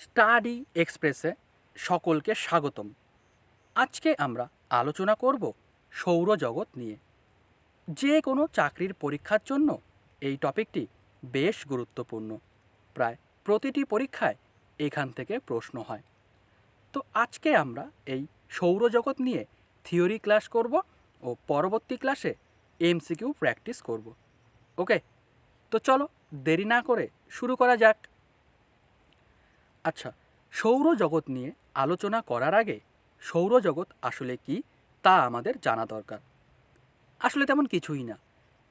Study এক্সপ্রেসে সকলকে স্বাগতম। আজকে আমরা আলোচনা করব সৌরজগৎ নিয়ে। যে কোনো চাকরির পরীক্ষার জন্য এই টপিকটি বেশ গুরুত্বপূর্ণ। প্রায় প্রতিটি পরীক্ষায় এখান থেকে প্রশ্ন হয়। তো আজকে আমরা এই সৌরজগৎ নিয়ে থিওরি ক্লাস করব ও পরবর্তী ক্লাসে এমসিকিউ প্র্যাকটিস করব। ওকে? তো চলো দেরি না করে শুরু করা যাক। আচ্ছা সৌরজগৎ নিয়ে আলোচনা করার আগে সৌরজগৎ আসলে কি তা আমাদের জানা দরকার। আসলে তেমন কিছুই না।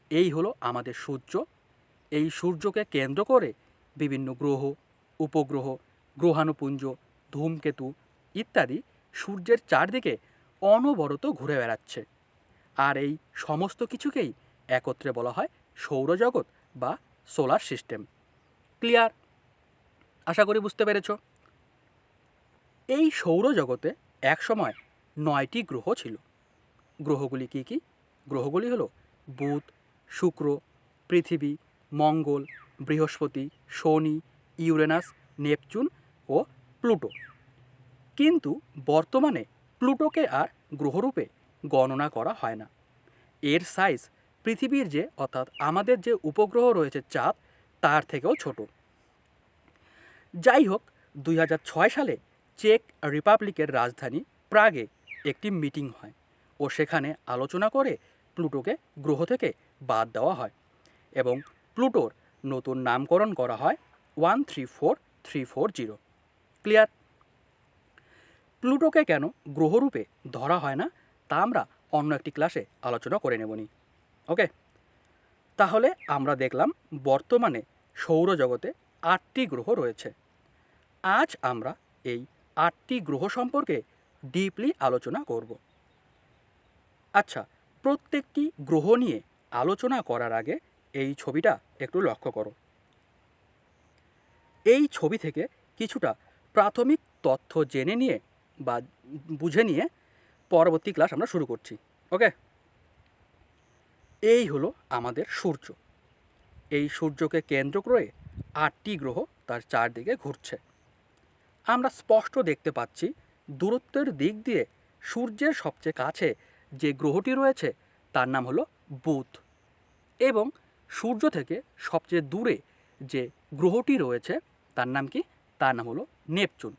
এই হলো আমাদের সূর্য। এই সূর্যকে কেন্দ্র করে বিভিন্ন গ্রহ, উপগ্রহ, গ্রহাণুপুঞ্জ, ধূমকেতু ইত্যাদি সূর্যের চারদিকে অনবরত ঘুরে বেড়াচ্ছে। আর এই সমস্ত কিছুকেই একত্রে বলা হয় সৌরজগৎ বা সোলার সিস্টেম। ক্লিয়ার? আশা করি বুঝতে পেরেছ। এই সৌরজগতে একসময় নয়টি গ্রহ ছিল। গ্রহগুলি কি কি? গ্রহগুলি হলো বুধ, শুক্র, পৃথিবী, মঙ্গল, বৃহস্পতি, শনি, ইউরেনাস, নেপচুন ও প্লুটো। কিন্তু বর্তমানে প্লুটোকে আর গ্রহরূপে গণনা করা হয় না। এর সাইজ পৃথিবীর যে, অর্থাৎ আমাদের যে উপগ্রহ রয়েছে চাঁদ, তার থেকেও ছোট। যাই হোক দুই হাজার ছয় সালে চেক রিপাবলিকের রাজধানী প্রাগে একটি মিটিং হয় ও সেখানে আলোচনা করে প্লুটোকে গ্রহ থেকে বাদ দেওয়া হয় এবং প্লুটোর নতুন নামকরণ করা হয় one three four three four zero. Clear? প্লুটোকে কেন গ্রহরূপে ধরা হয় না, তা আমরা অন্য একটি ক্লাসে আলোচনা করে নেবনি ওকে? তাহলে আমরা দেখলাম বর্তমানে সৌরজগতে আটটি গ্রহ রয়েছে। আজ আমরা এই আটটি গ্রহ সম্পর্কে ডিপলি আলোচনা করব। আচ্ছা প্রত্যেকটি গ্রহ নিয়ে আলোচনা করার আগে এই ছবিটা একটু লক্ষ্য করো। এই ছবি থেকে কিছুটা প্রাথমিক তথ্য জেনে নিয়ে বা বুঝে নিয়ে পরবর্তী ক্লাস আমরা শুরু করছি, ওকে? এই হলো আমাদের সূর্য। এই সূর্যকে কেন্দ্র করে আটটি গ্রহ তার চারদিকে ঘুরছে। আমরা স্পষ্ট দেখতে পাচ্ছি, দূরত্বের দিক দিয়ে সূর্যের সবচেয়ে কাছে যে গ্রহটি রয়েছে, তার নাম হলো বুধ। এবং সূর্য থেকে সবচেয়ে দূরে যে গ্রহটি রয়েছে, তার নাম কি? তার নাম হলো নেপচুন।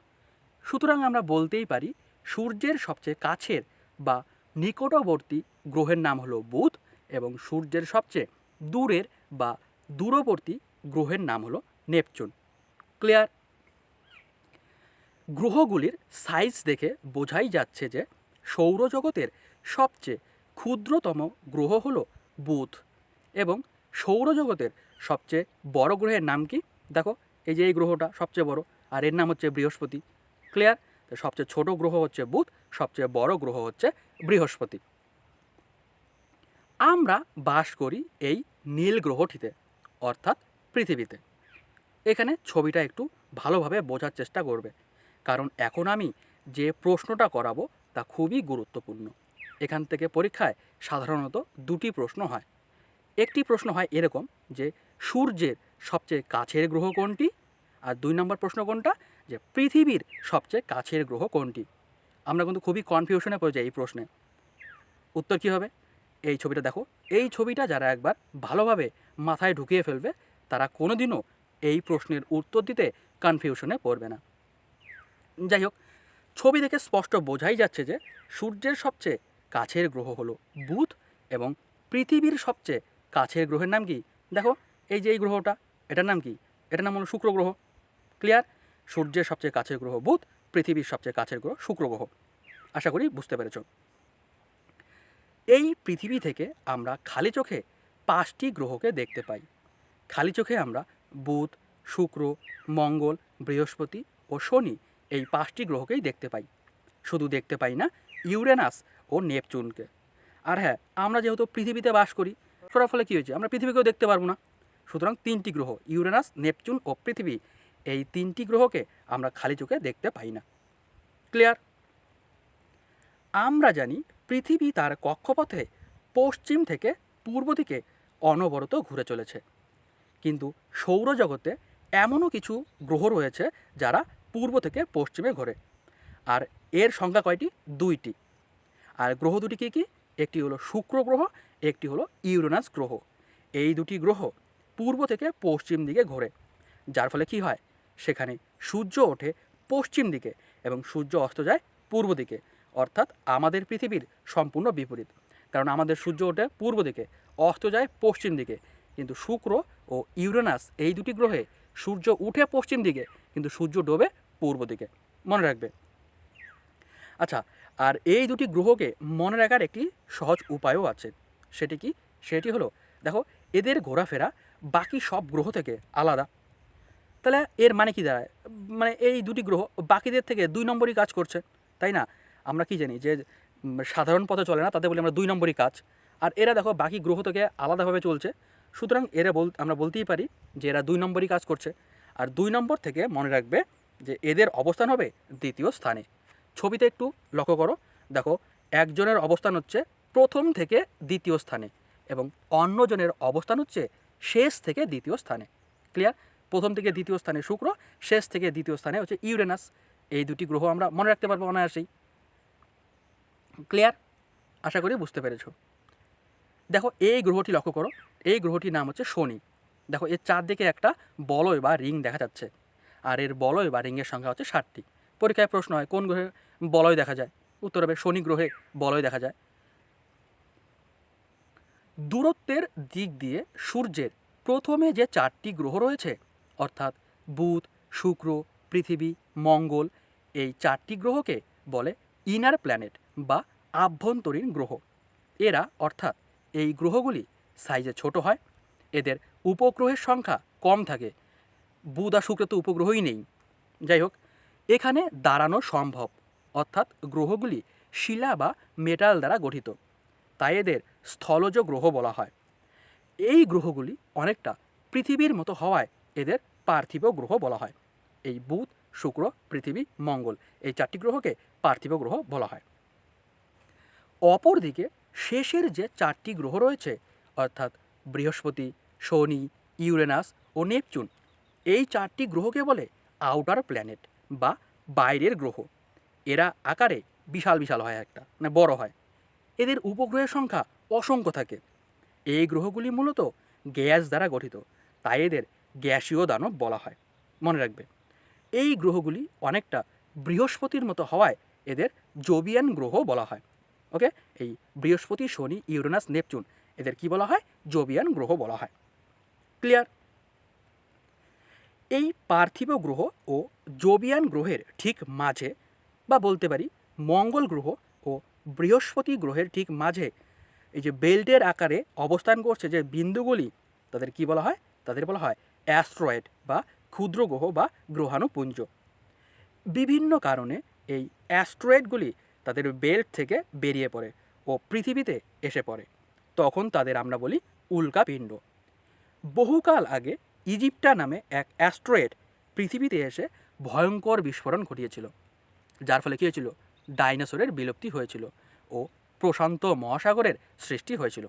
সুতরাং আমরা বলতেই পারি, সূর্যের সবচেয়ে কাছের বা নিকটবর্তী গ্রহের নাম হলো বুধ এবং সূর্যের সবচেয়ে দূরের বা দূরবর্তী গ্রহের নাম হলো নেপচুন। ক্লিয়ার? গ্রহগুলির সাইজ দেখে বোঝাই যাচ্ছে যে সৌরজগতের সবচেয়ে ক্ষুদ্রতম গ্রহ হল বুধ এবং সৌরজগতের সবচেয়ে বড় গ্রহের নাম কি? দেখো, এই যে এই গ্রহটা সবচেয়ে বড় আর এর নাম হচ্ছে বৃহস্পতি। ক্লিয়ার? সবচেয়ে ছোট গ্রহ হচ্ছে বুধ, সবচেয়ে বড় গ্রহ হচ্ছে বৃহস্পতি। আমরা বাস করি এই নীল গ্রহটিতে, অর্থাৎ পৃথিবীতে। এখানে ছবিটা একটু ভালোভাবে বোঝার চেষ্টা করবে। কারণ এখন আমি যে প্রশ্নটা করাবো, তা খুবই গুরুত্বপূর্ণ। এখান থেকে পরীক্ষায় সাধারণত দুটি প্রশ্ন হয়। একটি প্রশ্ন হয় এরকম যে, সূর্যের সবচেয়ে কাছের গ্রহ কোনটি? আর দুই নম্বর প্রশ্ন কোনটা? যে, পৃথিবীর সবচেয়ে কাছের গ্রহ কোনটি? আমরা কিন্তু খুবই কনফিউশনে পড়ে যাই এই প্রশ্নে। উত্তর কী হবে? এই ছবিটা দেখো। এই ছবিটা যারা একবার ভালোভাবে মাথায় ঢুকিয়ে ফেলবে তারা কোনোদিনও এই প্রশ্নের উত্তর দিতে কনফিউশনে পড়বে না। যাই হোক, ছবি দেখে স্পষ্ট বোঝাই যাচ্ছে যে সূর্যের সবচেয়ে কাছের গ্রহ হলো বুধ এবং পৃথিবীর সবচেয়ে কাছের গ্রহের নাম কি? দেখো, এই যে এই গ্রহটা, এটার নাম কি? এটার নাম হলো শুক্র গ্রহ। ক্লিয়ার সূর্যের সবচেয়ে কাছের গ্রহ বুধ, পৃথিবীর সবচেয়ে কাছের গ্রহ শুক্র গ্রহ। আশা করি বুঝতে পেরেছ। এই পৃথিবী থেকে আমরা খালি চোখে পাঁচটি গ্রহকে দেখতে পাই। খালি চোখে আমরা বুধ, শুক্র, মঙ্গল, বৃহস্পতি ও শনি এই পাঁচটি গ্রহকেই দেখতে পাই। শুধু দেখতে পাই না, ইউরেনাস ও নেপচুনকে। আর হ্যাঁ আমরা যেহেতু পৃথিবীতে বাস করি সরার ফলে কী হয়েছে? আমরা পৃথিবীকেও দেখতে পারব না। সুতরাং তিনটি গ্রহ, ইউরেনাস, নেপচুন ও পৃথিবী, এই তিনটি গ্রহকে আমরা খালি চোখে দেখতে পাই না। ক্লিয়ার? আমরা জানি পৃথিবী তার কক্ষপথে পশ্চিম থেকে পূর্ব দিকে অনবরত ঘুরে চলেছে। কিন্তু সৌরজগতে এমনও কিছু গ্রহ রয়েছে যারা পূর্ব থেকে পশ্চিমে ঘোরে। আর এর সংখ্যা কয়টি? দুইটি। আর গ্রহ দুটি কী কী? একটি হলো শুক্র গ্রহ, একটি হলো ইউরেনাস গ্রহ। এই দুটি গ্রহ পূর্ব থেকে পশ্চিম দিকে ঘোরে। যার ফলে কি হয়? সেখানে সূর্য ওঠে পশ্চিম দিকে এবং সূর্য অস্ত যায় পূর্ব দিকে। অর্থাৎ আমাদের পৃথিবীর সম্পূর্ণ বিপরীত। কারণ আমাদের সূর্য ওঠে পূর্ব দিকে, অস্ত যায় পশ্চিম দিকে। কিন্তু শুক্র ও ইউরেনাস এই দুটি গ্রহে সূর্য উঠে পশ্চিম দিকে, কিন্তু সূর্য ডোবে পূর্ব দিকে। মনে রাখবে। আচ্ছা আর এই দুটি গ্রহকে মনে রাখার একটি সহজ উপায়ও আছে। সেটি কি? সেটি হলো, দেখো, এদের ঘোরাফেরা বাকি সব গ্রহ থেকে আলাদা। তাহলে এর মানে কি দাঁড়ায়? মানে এই দুটি গ্রহ বাকিদের থেকে দুই নম্বরই কাজ করছে, তাই না? আমরা কি জানি যে সাধারণ পথে চলে না তাদের বলি আমরা দুই নম্বরই কাজ। আর এরা দেখো বাকি গ্রহ থেকে আলাদাভাবে চলছে। সুতরাং এরা বল আমরা বলতেই পারি যে এরা দুই নম্বরই কাজ করছে। আর দুই নম্বর থেকে মনে রাখবে যে এদের অবস্থান হবে দ্বিতীয় স্থানে। ছবিতে একটু লক্ষ্য করো। দেখো, একজনের অবস্থান হচ্ছে প্রথম থেকে দ্বিতীয় স্থানে এবং অন্যজনের অবস্থান হচ্ছে শেষ থেকে দ্বিতীয় স্থানে। ক্লিয়ার প্রথম থেকে দ্বিতীয় স্থানে শুক্র, শেষ থেকে দ্বিতীয় স্থানে হচ্ছে ইউরেনাস। এই দুটি গ্রহ আমরা মনে রাখতে পারব অনায়াসেই। ক্লিয়ার আশা করি বুঝতে পেরেছ। দেখো, এই গ্রহটি লক্ষ্য করো। এই গ্রহটির নাম হচ্ছে শনি। দেখো, এর চারদিকে একটা বলয় বা রিং দেখা যাচ্ছে। আর এর বলয় বা রিংয়ের সংখ্যা হচ্ছে ষাটটি পরীক্ষায় প্রশ্ন হয়, কোন গ্রহে বলয় দেখা যায়? উত্তর হবে, শনি গ্রহে বলয় দেখা যায়। দূরত্বের দিক দিয়ে সূর্যের প্রথমে যে চারটি গ্রহ রয়েছে, অর্থাৎ বুধ, শুক্র, পৃথিবী, মঙ্গল, এই চারটি গ্রহকে বলে ইনার প্ল্যানেট বা আভ্যন্তরীণ গ্রহ। এরা, অর্থাৎ এই গ্রহগুলি সাইজে ছোট হয়। এদের উপগ্রহের সংখ্যা কম থাকে। বুধ আর শুক্র তো উপগ্রহই নেই। যাই হোক, এখানে দাঁড়ানো সম্ভব, অর্থাৎ গ্রহগুলি শিলা বা মেটাল দ্বারা গঠিত। তাই এদের স্থলজ গ্রহ বলা হয়। এই গ্রহগুলি অনেকটা পৃথিবীর মতো হওয়ায় এদের পার্থিব গ্রহ বলা হয়। এই বুধ, শুক্র, পৃথিবী, মঙ্গল এই চারটি গ্রহকে পার্থিব গ্রহ বলা হয়। অপরদিকে শেষের যে চারটি গ্রহ রয়েছে, অর্থাৎ বৃহস্পতি, শনি, ইউরেনাস ও নেপচুন, এই চারটি গ্রহকে বলে আউটার প্ল্যানেট বা বাইরের গ্রহ। এরা আকারে বিশাল বিশাল হয় একটা মানে বড় হয়। এদের উপগ্রহের সংখ্যা অসংখ্য থাকে। এই গ্রহগুলি মূলত গ্যাস দ্বারা গঠিত, তাই এদের গ্যাসীয় দানব বলা হয়। মনে রাখবে, এই গ্রহগুলি অনেকটা বৃহস্পতির মতো হওয়ায় এদের জোবিয়ান গ্রহ বলা হয়। ওকে? এই বৃহস্পতি, শনি, ইউরেনাস, নেপচুন। এদের কি বলা হয়? জোবিয়ান গ্রহ বলা হয়। ক্লিয়ার? এই পার্থিব গ্রহ ও জোবিয়ান গ্রহের ঠিক মাঝে বা বলতে পারি মঙ্গল গ্রহ ও বৃহস্পতি গ্রহের ঠিক মাঝে এই যে বেল্টের আকারে অবস্থান করছে যে বিন্দুগুলি, তাদের কি বলা হয়? তাদের বলা হয় অ্যাস্ট্রয়েড বা ক্ষুদ্র গ্রহ বা গ্রহাণুপুঞ্জ। বিভিন্ন কারণে এই অ্যাস্ট্রয়েডগুলি তাদের বেল্ট থেকে বেরিয়ে পড়ে ও পৃথিবীতে এসে পড়ে। তখন তাদের আমরা বলি উল্কাপিণ্ড বহুকাল আগে ইজিপ্টা নামে এক অ্যাস্ট্রয়েড পৃথিবীতে এসে ভয়ঙ্কর বিস্ফোরণ ঘটিয়েছিল, যার ফলে কী হয়েছিল? ডাইনোসরের বিলুপ্তি হয়েছিল ও প্রশান্ত মহাসাগরের সৃষ্টি হয়েছিল।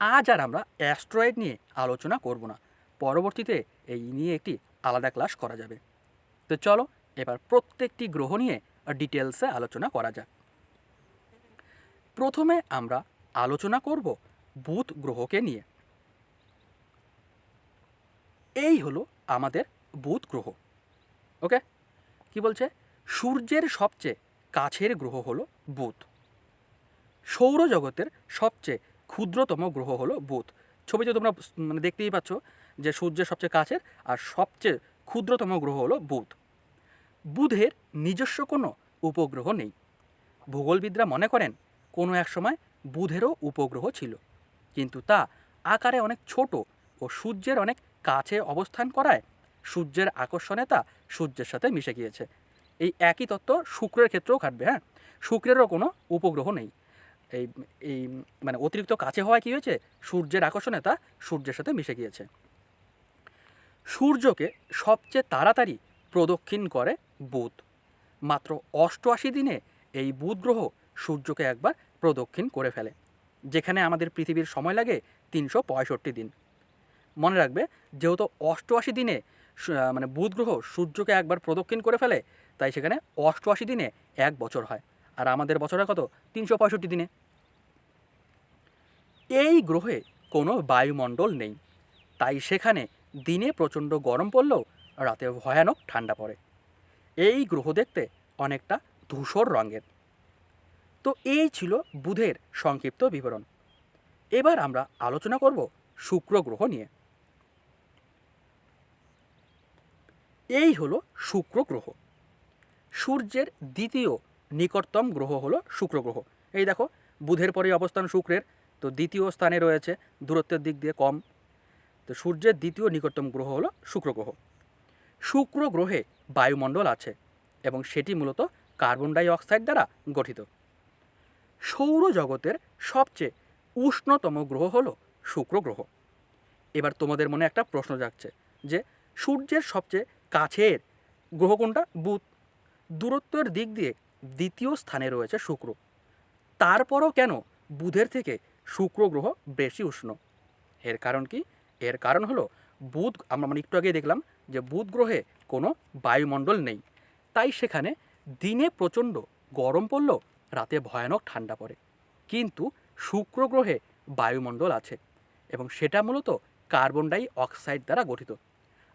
আজ আর আমরা অ্যাস্ট্রয়েড নিয়ে আলোচনা করব না, পরবর্তীতে এই নিয়ে একটি আলাদা ক্লাস করা যাবে। তো চলো, এবার প্রত্যেকটি গ্রহ নিয়ে ডিটেলসে আলোচনা করা যাক। প্রথমে আমরা আলোচনা করব বুধ গ্রহকে নিয়ে। এই হলো আমাদের বুধ গ্রহ। ওকে? কি বলছে? সূর্যের সবচেয়ে কাছের গ্রহ হলো বুধ সৌরজগতের সবচেয়ে ক্ষুদ্রতম গ্রহ হলো বুধ ছবিতে তোমরা মানে দেখতেই পাচ্ছ যে সূর্যের সবচেয়ে কাছের আর সবচেয়ে ক্ষুদ্রতম গ্রহ হলো বুধ বুধের নিজস্ব কোনো উপগ্রহ নেই। ভূগোলবিদরা মনে করেন, কোনো এক সময় বুধেরও উপগ্রহ ছিল। কিন্তু তা আকারে অনেক ছোট ও সূর্যের অনেক কাছে অবস্থান করায় সূর্যের আকর্ষণে তা সূর্যের সাথে মিশে গিয়েছে। এই একই তত্ত্ব শুক্রের ক্ষেত্রেও খাটবে হ্যাঁ? শুক্রেরও কোনো উপগ্রহ নেই। এই এই মানে অতিরিক্ত কাছে হওয়ায় কী হয়েছে? সূর্যের আকর্ষণে তা সূর্যের সাথে মিশে গিয়েছে। সূর্যকে সবচেয়ে তাড়াতাড়ি প্রদক্ষিণ করে বুধ। মাত্র অষ্টআশি দিনে এই বুধ গ্রহ সূর্যকে একবার প্রদক্ষিণ করে ফেলে, যেখানে আমাদের পৃথিবীর সময় লাগে তিনশো পঁয়ষট্টি দিন। মনে রাখবে, যেহেতু অষ্টআশি দিনে মানে বুধ গ্রহ সূর্যকে একবার প্রদক্ষিণ করে ফেলে, তাই সেখানে অষ্টআশি দিনে এক বছর হয়। আর আমাদের বছরে কত? তিনশো পঁয়ষট্টি দিনে। এই গ্রহে কোনো বায়ুমণ্ডল নেই, তাই সেখানে দিনে প্রচণ্ড গরম পড়লেও রাতে ভয়ানক ঠান্ডা পড়ে। এই গ্রহ দেখতে অনেকটা ধূসর রঙের। তো এই ছিল বুধের সংক্ষিপ্ত বিবরণ। এবার আমরা আলোচনা করব শুক্র গ্রহ নিয়ে। এই হলো শুক্র গ্রহ। সূর্যের দ্বিতীয় নিকটতম গ্রহ হলো শুক্র গ্রহ। এই দেখো, বুধের পরে অবস্থান শুক্রের, তো দ্বিতীয় স্থানে রয়েছে, দূরত্বের দিক দিয়ে কম। তো সূর্যের দ্বিতীয় নিকটতম গ্রহ হলো শুক্র গ্রহ। শুক্র গ্রহে বায়ুমণ্ডল আছে এবং সেটি মূলত কার্বন ডাই অক্সাইড দ্বারা গঠিত। সৌরজগতের সবচেয়ে উষ্ণতম গ্রহ হলো শুক্র গ্রহ। এবার তোমাদের মনে একটা প্রশ্ন জাগছে যে, সূর্যের সবচেয়ে কাছের গ্রহ কোনটা? বুধ। দূরত্বের দিক দিয়ে দ্বিতীয় স্থানে রয়েছে শুক্র। তারপরও কেন বুধের থেকে শুক্র গ্রহ বেশি উষ্ণ? এর কারণ কি? এর কারণ হলো বুধ, আমরা মানে একটু আগে দেখলাম যে বুধ গ্রহে কোনো বায়ুমণ্ডল নেই। তাই সেখানে দিনে প্রচণ্ড গরম পড়লেও রাতে ভয়ানক ঠান্ডা পড়ে। কিন্তু শুক্র গ্রহে বায়ুমণ্ডল আছে এবং সেটা মূলত কার্বন ডাই অক্সাইড দ্বারা গঠিত।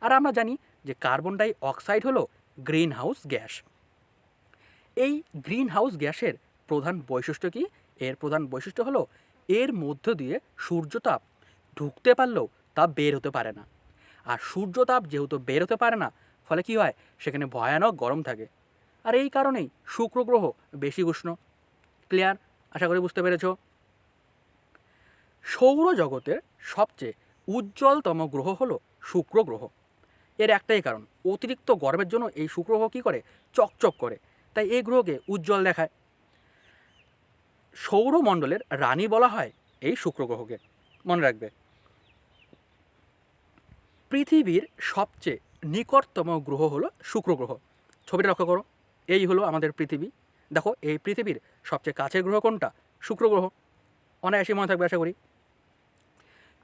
আর আমরা জানি যে কার্বন ডাই অক্সাইড হলো গ্রিন হাউস গ্যাস। এই গ্রিন হাউস গ্যাসের প্রধান বৈশিষ্ট্য কি? এর প্রধান বৈশিষ্ট্য হলো এর মধ্য দিয়ে সূর্যতাপ ঢুকতে পারলেও তা বের হতে পারে না। আর সূর্যতাপ যেহেতু বেরোতে পারে না, ফলে কি হয়? সেখানে ভয়ানক গরম থাকে। আর এই কারণেই শুক্র গ্রহ বেশি উষ্ণ। ক্লিয়ার আশা করি বুঝতে পেরেছ? সৌরজগতের সবচেয়ে উজ্জ্বলতম গ্রহ হলো শুক্র গ্রহ। এর একটাই কারণ, অতিরিক্ত গরমের জন্য এই শুক্র গ্রহ কী করে? চকচক করে। তাই এই গ্রহকে উজ্জ্বল দেখায়। সৌরমণ্ডলের রানী বলা হয় এই শুক্র গ্রহকে। মনে রাখবে। পৃথিবীর সবচেয়ে নিকটতম গ্রহ হলো শুক্র গ্রহ। ছবিটা লক্ষ্য করো। এই হলো আমাদের পৃথিবী। দেখো, এই পৃথিবীর সবচেয়ে কাছের গ্রহ কোনটা? শুক্র গ্রহ। অনায়াসই মনে থাকবে আশা করি।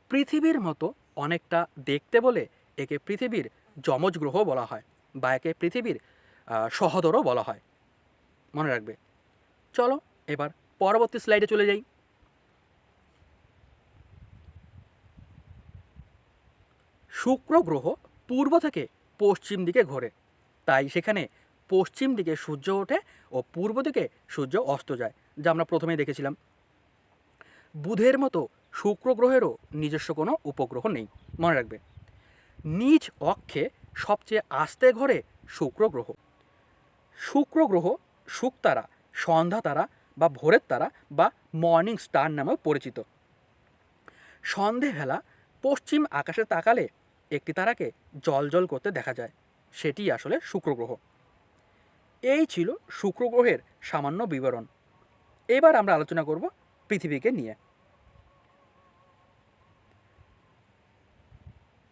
পৃথিবীর মতো অনেকটা দেখতে বলে একে পৃথিবীর যমজ গ্রহ বলা হয় বা একে পৃথিবীর সহোদরও বলা হয়। মনে রাখবে। চলো, এবার পরবর্তী স্লাইডে চলে যাই। শুক্র গ্রহ পূর্ব থেকে পশ্চিম দিকে ঘোরে। তাই সেখানে পশ্চিম দিকে সূর্য ওঠে ও পূর্ব দিকে সূর্য অস্ত যায়, যা আমরা প্রথমেই দেখেছিলাম। বুধের মতো শুক্র গ্রহেরও নিজস্ব কোনো উপগ্রহ নেই, মনে রাখবে। নিজ অক্ষে সবচেয়ে আস্তে ঘোরে শুক্র গ্রহ। শুক্র গ্রহ শুকতারা সন্ধ্যা তারা বা ভোরের তারা বা মর্নিং স্টার নামেও পরিচিত। সন্ধেবেলা পশ্চিম আকাশে তাকালে একটি তারাকে জল করতে দেখা যায়। সেটি আসলে শুক্র গ্রহ এই ছিল শুক্র গ্রহের সামান্য বিবরণ। এবার আমরা আলোচনা করব পৃথিবীকে নিয়ে।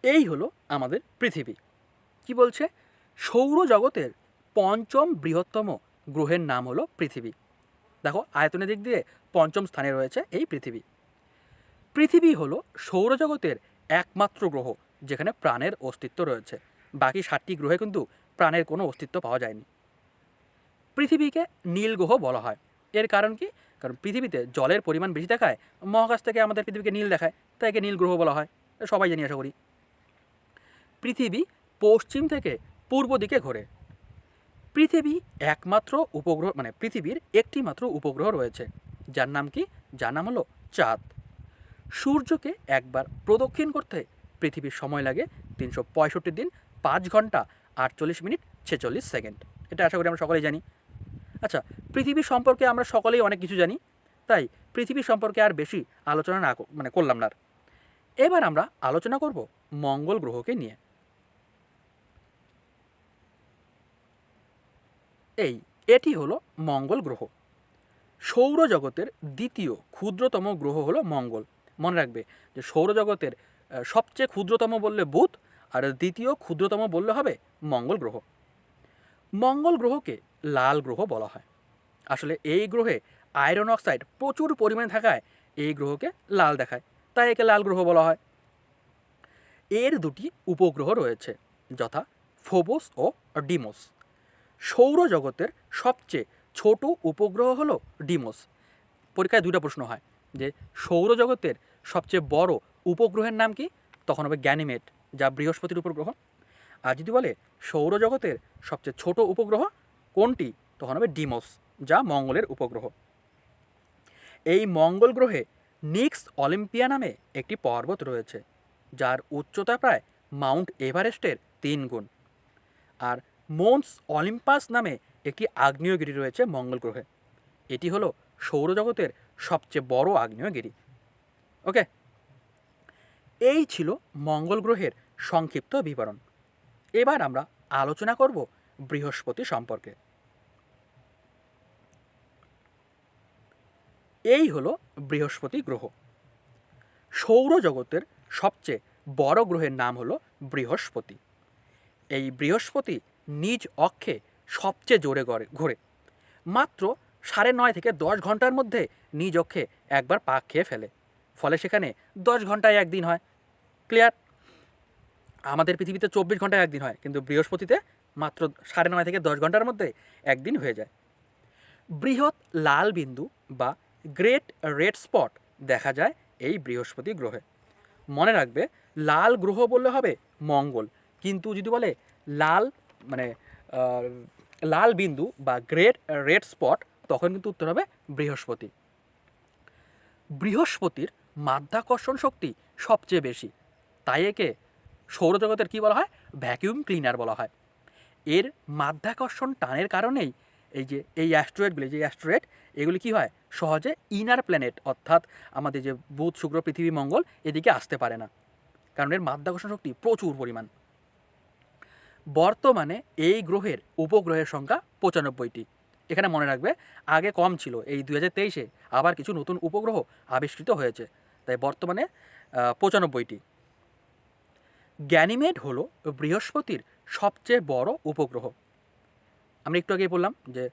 এই হলো আমাদের পৃথিবী। কি বলছে? সৌরজগতের পঞ্চম বৃহত্তম গ্রহের নাম হলো পৃথিবী। দেখো, আয়তনের দিক দিয়ে পঞ্চম স্থানে রয়েছে এই পৃথিবী। পৃথিবী হলো সৌরজগতের একমাত্র গ্রহ। যেখানে প্রাণের অস্তিত্ব রয়েছে। বাকি সাতটি গ্রহে কিন্তু প্রাণের কোনো অস্তিত্ব পাওয়া যায়নি। পৃথিবীকে নীল গ্রহ বলা হয়। এর কারণ কি? কারণ পৃথিবীতে জলের পরিমাণ বেশি দেখায় মহাকাশ থেকে আমাদের পৃথিবীকে নীল দেখায়। তাই একে নীল গ্রহ বলা হয়। সবাই জানি আশা করি। পৃথিবী পশ্চিম থেকে পূর্ব দিকে ঘোরে। পৃথিবী একমাত্র উপগ্রহ মানে পৃথিবীর একটি মাত্র উপগ্রহ রয়েছে। যার নাম কি? যার নাম হলো চাঁদ। সূর্যকে একবার প্রদক্ষিণ করতে পৃথিবীর সময় লাগে তিনশো পঁয়ষট্টি দিন, পাঁচ ঘণ্টা আটচল্লিশ মিনিট ছেচল্লিশ সেকেন্ড। এটা আশা করি আমরা সকলেই জানি। আচ্ছা পৃথিবী সম্পর্কে আমরা সকলেই অনেক কিছু জানি, তাই পৃথিবী সম্পর্কে আর বেশি আলোচনা না মানে করলাম না। এবার আমরা আলোচনা করব মঙ্গল গ্রহকে নিয়ে। এই, এটি হলো মঙ্গল গ্রহ। সৌরজগতের দ্বিতীয় ক্ষুদ্রতম গ্রহ হলো মঙ্গল। মনে রাখবে যে সৌরজগতের সবচেয়ে ক্ষুদ্রতম বললে বুধ, আর দ্বিতীয় ক্ষুদ্রতম বললে হবে মঙ্গল গ্রহ। মঙ্গল গ্রহকে লাল গ্রহ বলা হয়। আসলে এই গ্রহে আয়রন অক্সাইড প্রচুর পরিমাণে থাকায় এই গ্রহকে লাল দেখায়, তাই একে লাল গ্রহ বলা হয়। এর দুটি উপগ্রহ রয়েছে, যথা ফোবোস ও ডিমোস। সৌরজগতের সবচেয়ে ছোট উপগ্রহ হলো ডিমোস। পরীক্ষায় দুটো প্রশ্ন হয়, যে সৌরজগতের সবচেয়ে বড় উপগ্রহের নাম কি? তখন হবে গ্যানিমেট, যা বৃহস্পতির উপগ্রহ আর যদি বলে সৌরজগতের সবচেয়ে ছোট উপগ্রহ কোনটি? তখন হবে ডিমোস, যা মঙ্গলের উপগ্রহ। এই মঙ্গল গ্রহে নিক্স অলিম্পিয়া নামে একটি পর্বত রয়েছে, যার উচ্চতা প্রায় মাউন্ট এভারেস্টের তিন গুণ। আর মোন্স অলিম্পাস নামে একটি আগ্নেয়গিরি রয়েছে মঙ্গল গ্রহে। এটি হলো সৌরজগতের সবচেয়ে বড় আগ্নেয়গিরি। ওকে? এই ছিল মঙ্গল গ্রহের সংক্ষিপ্ত বিবরণ। এবার আমরা আলোচনা করব বৃহস্পতি সম্পর্কে। এই হলো বৃহস্পতি গ্রহ। সৌরজগতের সবচেয়ে বড় গ্রহের নাম হলো বৃহস্পতি। এই বৃহস্পতি নিজ অক্ষে সবচেয়ে জোরে গড়ে, ঘোরে। মাত্র সাড়ে নয় থেকে দশ ঘণ্টার মধ্যে নিজ অক্ষে একবার পাক খেয়ে ফেলে। ফলে সেখানে দশ ঘন্টায় একদিন হয়। ক্লিয়ার? আমাদের পৃথিবীতে চব্বিশ ঘন্টায় একদিন হয়, কিন্তু বৃহস্পতিতে মাত্র সাড়ে নয় থেকে দশ ঘণ্টার মধ্যে একদিন হয়ে যায়। বৃহৎ লাল বিন্দু বা গ্রেট রেড স্পট দেখা যায় এই বৃহস্পতি গ্রহে। মনে রাখবে, লাল গ্রহ বললে হবে মঙ্গল, কিন্তু যদি বলে লাল মানে লাল বিন্দু বা গ্রেট রেড স্পট, তখন কিন্তু উত্তর হবে বৃহস্পতি। বৃহস্পতির মাধ্যাকর্ষণ শক্তি সবচেয়ে বেশি। তাই একে সৌরজগতের কী বলা হয়? ভ্যাকিউম ক্লিনার বলা হয়। এর মাধ্যাকর্ষণ টানের কারণেই এই যে, এই অ্যাস্ট্রয়েডগুলি যে অ্যাস্ট্রয়েড এগুলি কি হয়? সহজে ইনার প্ল্যানেট অর্থাৎ আমাদের যে বুধ, শুক্র, পৃথিবী, মঙ্গল, এদিকে আসতে পারে না। কারণ এর মাধ্যাকর্ষণ শক্তি প্রচুর পরিমাণ। বর্তমানে এই গ্রহের উপগ্রহের সংখ্যা পঁচানব্বইটি। এখানে মনে রাখবে, আগে কম ছিল। এই দু হাজার তেইশে আবার কিছু নতুন উপগ্রহ আবিষ্কৃত হয়েছে। তাই বর্তমানে পঁচানব্বইটি। গ্যানিমেড হলো বৃহস্পতির সবচেয়ে বড় উপগ্রহ। আমরা একটু আগেই বললাম যে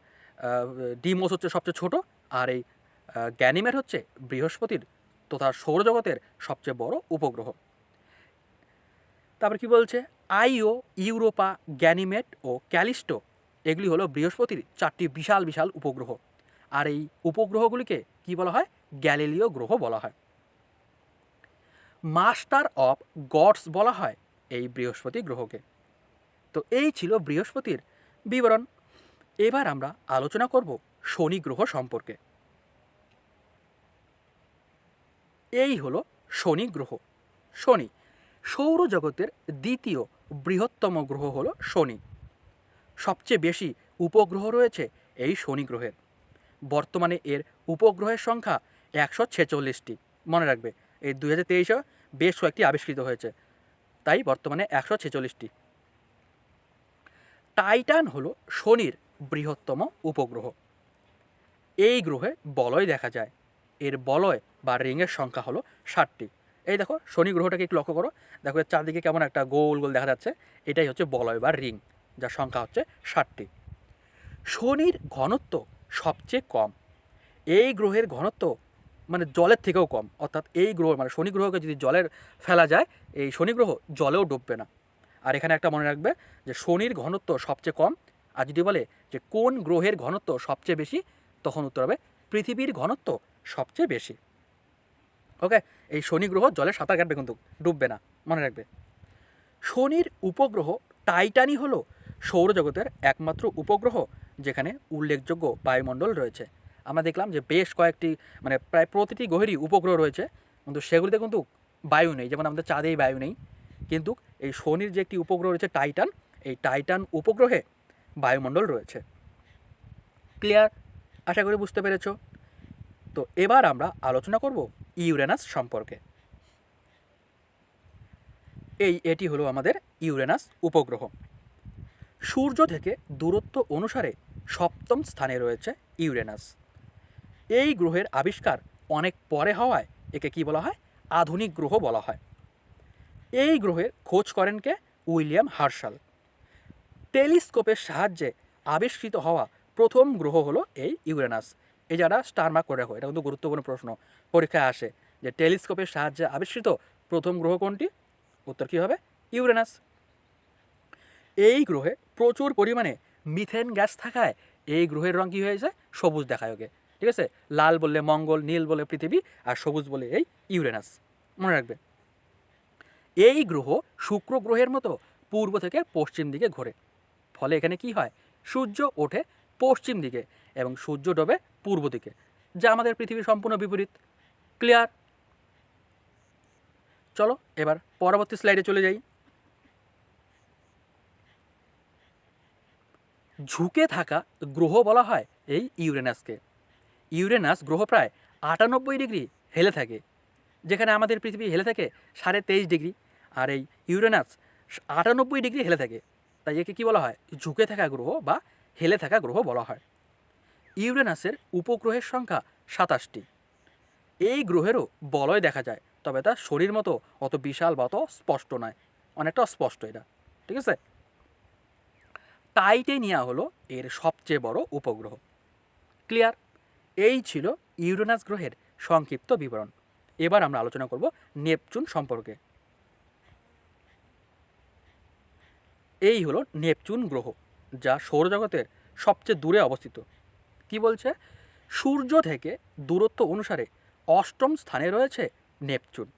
ডিমোস হচ্ছে সবচেয়ে ছোট আর এই গ্যানিমেড হচ্ছে বৃহস্পতির তথা সৌরজগতের সবচেয়ে বড় উপগ্রহ। তারপর কি বলছে? আইও, ইউরোপা গ্যানিমেট ও ক্যালিস্টো এগুলি হলো বৃহস্পতির চারটি বিশাল বিশাল উপগ্রহ। আর এই উপগ্রহগুলিকে কি বলা হয়? গ্যালিলীয় গ্রহ বলা হয়। মাস্টার অফ গডস বলা হয় এই বৃহস্পতি গ্রহকে। তো এই ছিল বৃহস্পতির বিবরণ। এবার আমরা আলোচনা করব শনি গ্রহ সম্পর্কে। এই হলো শনি গ্রহ। শনি, সৌরজগতের দ্বিতীয় বৃহত্তম গ্রহ হলো শনি। সবচেয়ে বেশি উপগ্রহ রয়েছে এই শনি গ্রহের। বর্তমানে এর উপগ্রহের সংখ্যা একশো ছেচল্লিশটি। মনে রাখবে, এই দু হাজার তেইশে বেশ কয়েকটি আবিষ্কৃত হয়েছে। তাই বর্তমানে একশো ছেচল্লিশটি। টাইটান হলো শনির বৃহত্তম উপগ্রহ। এই গ্রহে বলয় দেখা যায়। এর বলয় বা রিংয়ের সংখ্যা হলো ষাটটি। এই দেখো, শনি গ্রহটাকে একটু লক্ষ্য করো। দেখো, এর চারদিকে কেমন একটা গোল গোল দেখা যাচ্ছে। এটাই হচ্ছে বলয় বা রিং, যার সংখ্যা হচ্ছে ষাটটি। শনির ঘনত্ব সবচেয়ে কম। এই গ্রহের ঘনত্ব মানে জলের থেকেও কম। অর্থাৎ এই গ্রহ মানে শনি গ্রহকে যদি জলের ফেলা যায়, এই শনি গ্রহ জলেও ডুববে না। আর এখানে একটা মনে রাখবে যে শনির ঘনত্ব সবচেয়ে কম, আর যদি বলে যে কোন গ্রহের ঘনত্ব সবচেয়ে বেশি, তখন উত্তর হবে পৃথিবীর ঘনত্ব সবচেয়ে বেশি। ওকে এই শনি গ্রহ জলে সাঁতার কাটবে কিন্তু, ডুববে না, মনে রাখবে। শনির উপগ্রহ টাইটানি হলো সৌরজগতের একমাত্র উপগ্রহ, যেখানে উল্লেখযোগ্য বায়ুমণ্ডল রয়েছে। আমরা দেখলাম যে বেশ কয়েকটি মানে প্রায় প্রতিটি গ্রহেরই উপগ্রহ রয়েছে, কিন্তু সেগুলিতে কিন্তু বায়ু নেই, যেমন আমাদের চাঁদেই বায়ু নেই। কিন্তু এই শনির যে একটি উপগ্রহ রয়েছে টাইটান, এই টাইটান উপগ্রহে বায়ুমণ্ডল রয়েছে। ক্লিয়ার? আশা করি বুঝতে পেরেছ? তো এবার আমরা আলোচনা করব ইউরেনাস সম্পর্কে। এই, এটি হলো আমাদের ইউরেনাস উপগ্রহ। সূর্য থেকে দূরত্ব অনুসারে সপ্তম স্থানে রয়েছে ইউরেনাস। এই গ্রহের আবিষ্কার অনেক পরে হওয়ায় একে কি বলা হয়? আধুনিক গ্রহ বলা হয়। এই গ্রহের খোঁজ করেন কে? উইলিয়াম হার্শাল। টেলিস্কোপের সাহায্যে আবিষ্কৃত হওয়া প্রথম গ্রহ হলো এই ইউরেনাস। এই যারা স্টারমার্ক করে এটা কিন্তু গুরুত্বপূর্ণ প্রশ্ন। পরীক্ষায় আসে যে টেলিস্কোপের সাহায্যে আবিষ্কৃত প্রথম গ্রহ কোনটি? উত্তর কী হবে? ইউরেনাস। এই গ্রহে প্রচুর পরিমাণে মিথেন গ্যাস থাকায় এই গ্রহের রং কী হয়েছে? সবুজ দেখায় ওকে। ঠিক আছে? লাল বললে মঙ্গল, নীল বলে পৃথিবী আর সবুজ বলে এই ইউরেনাস। মনে রাখবে। এই গ্রহ শুক্র গ্রহের মতো পূর্ব থেকে পশ্চিম দিকে ঘোরে। ফলে এখানে কি হয়? সূর্য ওঠে পশ্চিম দিকে এবং সূর্য ডোবে পূর্ব দিকে, যা আমাদের পৃথিবীর সম্পূর্ণ বিপরীত। ক্লিয়ার? চলো, এবার পরবর্তী স্লাইডে চলে যাই। ঝুঁকে থাকা গ্রহ বলা হয় এই ইউরেনাসকে। ইউরেনাস গ্রহ প্রায় আটানব্বই ডিগ্রি হেলে থাকে, যেখানে আমাদের পৃথিবী হেলে থাকে সাড়ে তেইশ ডিগ্রি, আর এই ইউরেনাস আটানব্বই ডিগ্রি হেলে থাকে। তাই একে কী বলা হয়? ঝুঁকে থাকা গ্রহ বা হেলে থাকা গ্রহ বলা হয়। ইউরেনাসের উপগ্রহের সংখ্যা সাতাশটি। এই গ্রহেরও বলয় দেখা যায়, তবে তা শরীর মতো অত বিশাল বা অত স্পষ্ট নয়, অনেকটা স্পষ্ট এটা। ঠিক আছে? টাইটেনিয়া হলো এর সবচেয়ে বড় উপগ্রহ। ক্লিয়ার? এই ছিল ইউরেনাস গ্রহের সংক্ষিপ্ত বিবরণ। এবার আমরা আলোচনা করব নেপচুন সম্পর্কে। এই হলো নেপচুন গ্রহ, যা সৌরজগতের সবচেয়ে দূরে অবস্থিত। কি বলছে? সূর্য থেকে দূরত্ব অনুসারে অষ্টম স্থানে রয়েছে নেপচুন।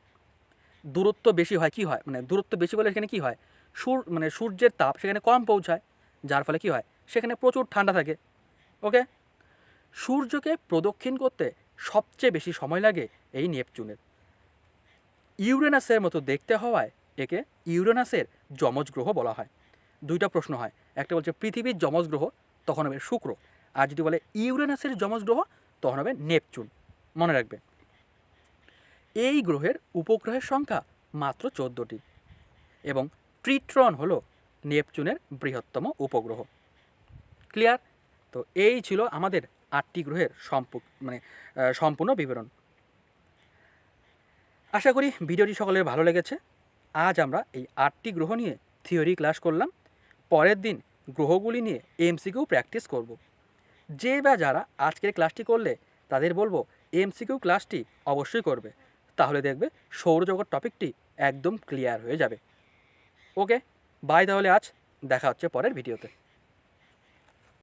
দূরত্ব বেশি হয় কি হয়? মানে দূরত্ব বেশি বলে এখানে কি হয়? সূর মানে সূর্যের তাপ সেখানে কম পৌঁছায়, যার ফলে কি হয়? সেখানে প্রচুর ঠান্ডা থাকে। ওকে? সূর্যকে প্রদক্ষিণ করতে সবচেয়ে বেশি সময় লাগে এই নেপচুনের। ইউরেনাসের মতো দেখতে হওয়ায় একে ইউরেনাসের যমজ গ্রহ বলা হয়। দুইটা প্রশ্ন হয়, একটা বলছে পৃথিবীর যমজ গ্রহ, তখন হবে শুক্র, আর যদি বলে ইউরেনাসের যমজ গ্রহ, তখন হবে নেপচুন। মনে রাখবে। এই গ্রহের উপগ্রহের সংখ্যা মাত্র চোদ্দোটি, এবং ট্রিট্রন হল নেপচুনের বৃহত্তম উপগ্রহ। ক্লিয়ার? তো এই ছিল আমাদের আটটি গ্রহের মানে সম্পূর্ণ বিবরণ। আশা করি ভিডিওটি সকলের ভালো লেগেছে। আজ আমরা এই আটটি গ্রহ নিয়ে থিওরি ক্লাস করলাম। পরের দিন গ্রহগুলি নিয়ে এমসিকিউ প্র্যাকটিস করব। যে বা যারা আজকের ক্লাসটি করলে তাদের বলব এমসিকিউ ক্লাসটি অবশ্যই করবে। তাহলে দেখবে সৌরজগৎ টপিকটি একদম ক্লিয়ার হয়ে যাবে। ওকে, বাই তাহলে আজ দেখা হচ্ছে পরের ভিডিওতে।